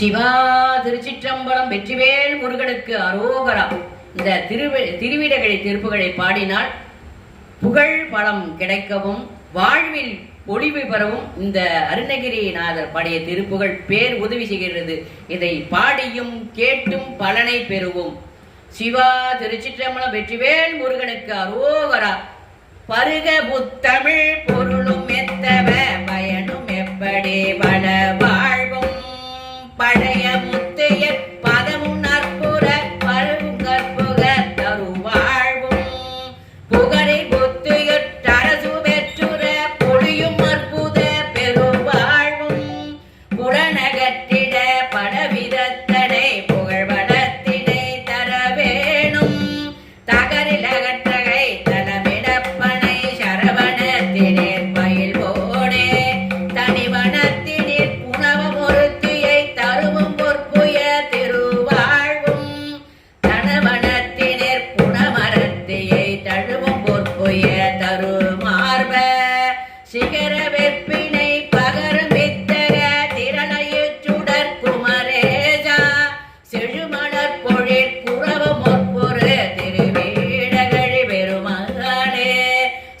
சிவா திருச்சிற்றம்பலம் வெற்றிவேல் முருகனுக்கு அரோகரா. இந்த திருவி திருவிடகளை திருப்புகளை பாடினால் புகழ் பலம் கிடைக்கவும் வாழ்வில் ஒளிவு பெறவும் இந்த அருணகிரிநாதர் பாடிய திருப்புகழ் பேர் உதவி செய்கிறது. இதை பாடியும் கேட்டும் பலனை பெறுவோம். சிவா திருச்சிற்றம்பலம் வெற்றிவேல் முருகனுக்கு அரோகரா. பருக புத்தமிழ் பொருளும் சிகர வெற்பினை பகரும் வித்தக திரளையு சுடர் குமரேஜா செழுமலர் பொழிற் புறவு முற்புறு திருவேடகழி பெருமகனே.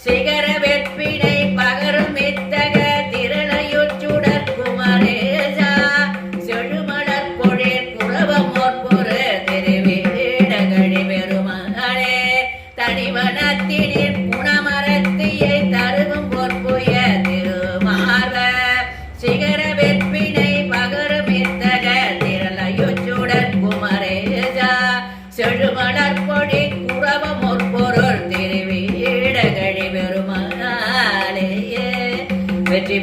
சிகர வெற்பினை பகரும் வித்தக திரளையு சுடர் குமரேஜா செழுமலர் பொழிற் புறவு முற்புறு திருவேடகழி பெருமகனே. தனிவனத்தினில் புன Betty,